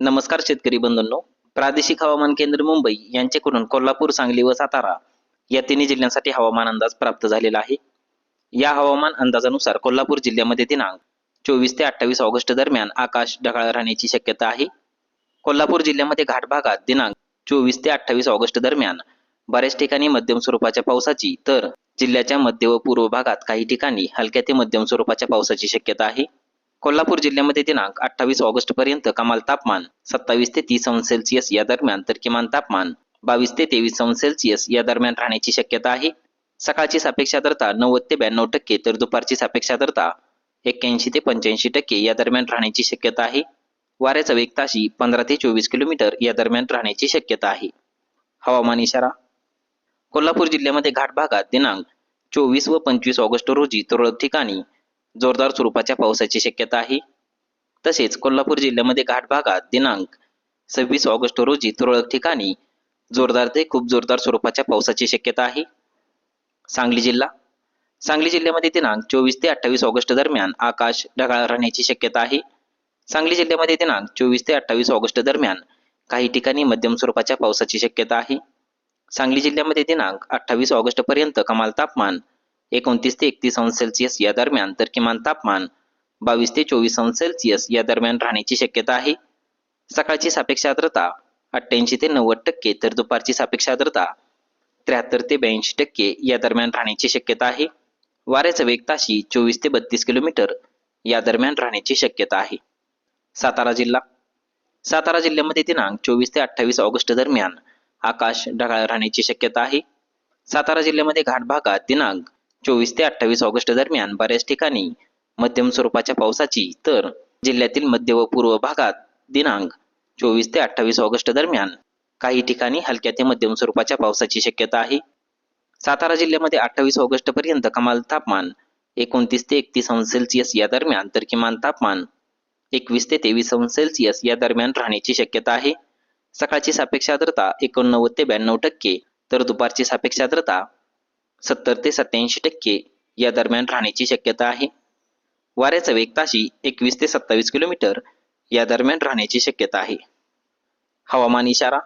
नमस्कार शेतकरी बंधूंनो. प्रादेशिक हवामान केंद्र मुंबई यांच्याकडून कोल्हापूर सांगली व सातारा या तिन्ही जिल्ह्यांसाठी हवामान अंदाज प्राप्त झालेला आहे. या हवामान अंदाजानुसार कोल्हापूर जिल्ह्यामध्ये दिनांक चोवीस ते अठ्ठावीस ऑगस्ट दरम्यान आकाश ढगाळ राहण्याची शक्यता आहे. कोल्हापूर जिल्ह्यामध्ये घाट भागात दिनांक चोवीस ते अठ्ठावीस ऑगस्ट दरम्यान बऱ्याच ठिकाणी मध्यम स्वरूपाच्या पावसाची तर जिल्ह्याच्या मध्य व पूर्व भागात काही ठिकाणी हलक्या ते मध्यम स्वरूपाच्या पावसाची शक्यता आहे. कोल्हापूर जिल्ह्यामध्ये दिनांक अठ्ठावीस ऑगस्ट पर्यंत कमाल तापमान सत्तावीस ते तीस अंश सेल्सिअस या दरम्यान तर किमान तापमान बावीस ते तेवीस अंश सेल्सिअस या दरम्यान राहण्याची शक्यता आहे. सकाळची सापेक्षादरता नव्वद ते ब्याण्णव टक्के तर दुपारची सापेक्षादरता एक्क्याऐंशी ते पंच्याऐंशी टक्के या दरम्यान राहण्याची शक्यता आहे. वाऱ्याचा वेग ताशी पंधरा ते चोवीस किलोमीटर या दरम्यान राहण्याची शक्यता आहे. हवामान इशारा. कोल्हापूर जिल्ह्यामध्ये घाट भागात दिनांक चोवीस व पंचवीस ऑगस्ट रोजी तुरळक ठिकाणी जोरदार स्वरूपाच्या पावसाची शक्यता आहे. तसेच कोल्हापूर जिल्ह्यामध्ये घाट भागात दिनांक सव्वीस ऑगस्ट रोजी तुरळक ठिकाणी जोरदार ते खूप जोरदार स्वरूपाच्या पावसाची शक्यता आहे. सांगली जिल्हा. सांगली जिल्ह्यामध्ये दिनांक चोवीस ते अठ्ठावीस ऑगस्ट दरम्यान आकाश ढगाळ राहण्याची शक्यता आहे. सांगली जिल्ह्यामध्ये दिनांक चोवीस ते अठ्ठावीस ऑगस्ट दरम्यान काही ठिकाणी मध्यम स्वरूपाच्या पावसाची शक्यता आहे. सांगली जिल्ह्यामध्ये दिनांक अठ्ठावीस ऑगस्ट पर्यंत कमाल तापमान एकोणतीस ते एकतीस अंश सेल्सिअस या दरम्यान तर किमान तापमान बावीस ते चोवीस अंश सेल्सिअस या दरम्यान राहण्याची शक्यता आहे. सकाळची सापेक्ष आर्द्रता अठ्ठ्याऐंशी ते नव्वद टक्के तर दुपारची सापेक्ष आर्द्रता त्र्याहत्तर ते ब्याऐंशी टक्के या दरम्यान राहण्याची शक्यता आहे. वाऱ्याचा वेग ताशी चोवीस ते बत्तीस किलोमीटर या दरम्यान राहण्याची शक्यता आहे. सातारा जिल्हा. सातारा जिल्ह्यामध्ये दिनांक चोवीस ते अठ्ठावीस ऑगस्ट दरम्यान आकाश ढगाळ राहण्याची शक्यता आहे. सातारा जिल्ह्यामध्ये घाट भागात दिनांक चोवीस ते अठ्ठावीस ऑगस्ट दरम्यान बऱ्याच ठिकाणी मध्यम स्वरूपाच्या पावसाची तर जिल्ह्यातील मध्य व पूर्व भागात दिनांक चोवीस ते अठ्ठावीस ऑगस्ट दरम्यान काही ठिकाणी हलक्या ते मध्यम स्वरूपाच्या पावसाची शक्यता आहे. सातारा जिल्ह्यामध्ये अठ्ठावीस ऑगस्ट पर्यंत कमाल तापमान एकोणतीस ते एकतीस अंश सेल्सिअस या दरम्यान तर किमान तापमान एकवीस ते तेवीस अंश सेल्सिअस या दरम्यान राहण्याची शक्यता आहे. सकाळची सापेक्ष आर्द्रता एकोणनव्वद ते ब्याण्णव टक्के तर दुपारची सापेक्ष आर्द्रता सत्तर ते सत्याऐंशी टक्के या दरम्यान राहण्याची शक्यता आहे. वाऱ्याचा वेग ताशी एकवीस ते सत्तावीस किलोमीटर या दरम्यान राहण्याची शक्यता आहे. हवामान इशारा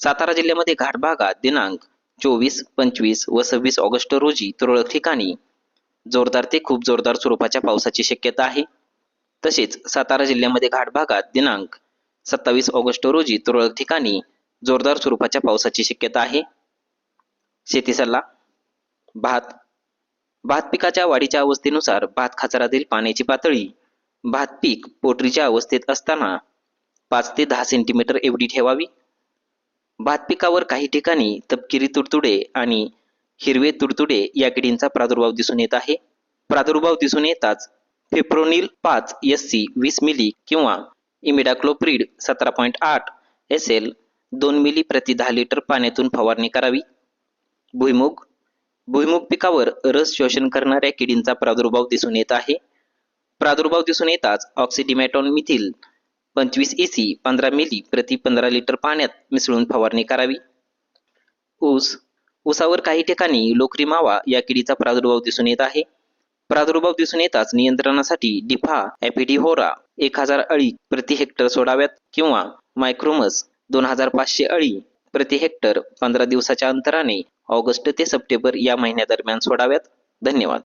सातारा जिल्ह्यामध्ये घाट भागात दिनांक चोवीस पंचवीस व सव्वीस ऑगस्ट रोजी तुरळक ठिकाणी जोरदार ते खूप जोरदार स्वरूपाच्या पावसाची शक्यता आहे. तसेच सातारा जिल्ह्यामध्ये घाट भागात दिनांक सत्तावीस ऑगस्ट रोजी तुरळक ठिकाणी जोरदार स्वरूपाच्या पावसाची शक्यता आहे. शेती सल्ला भात. भात पिकाच्या वाढीच्या अवस्थेनुसार भात खाचरातील पाण्याची पातळी भात पीक पोटरीच्या अवस्थेत असताना पाच ते दहा सेंटीमीटर एवढी ठेवावी. भात पिकावर काही ठिकाणी तपकिरी तुडतुडे आणि हिरवे तुडतुडे या किडींचा प्रादुर्भाव दिसून येत आहे. प्रादुर्भाव दिसून येताच फिप्रोनिल पाच एस सी वीस मिली किंवा इमिडाक्लोप्रीड सतरा पॉईंट आठ एस एल दोन मिली प्रति दहा लिटर पाण्यातून फवारणी करावी. भुईमुग भुईमुग पिकावर रस शोषण करणाऱ्या किडींचा प्रादुर्भाव दिसून येत आहे. प्रादुर्भाव दिसून येताच ऑक्सिडिमॅटॉन मिथिल पंचवीस एसी पंधरा मिली प्रति पंधरा लिटर पाण्यात मिसळून फवारणी करावी. ऊस ऊसावर काही ठिकाणी लोकरी मावा या किडीचा प्रादुर्भाव दिसून येत आहे. प्रादुर्भाव दिसून येताच नियंत्रणासाठी डिफा ॲपिडिहोरा एक हजार अळी प्रति हेक्टर सोडाव्यात किंवा मायक्रोमस दोन हजार पाचशे अळी प्रति हेक्टर पंधरा दिवसाच्या अंतराने ऑगस्ट ते सप्टेंबर या महिन्यादरम्यान सोडाव्यात. धन्यवाद.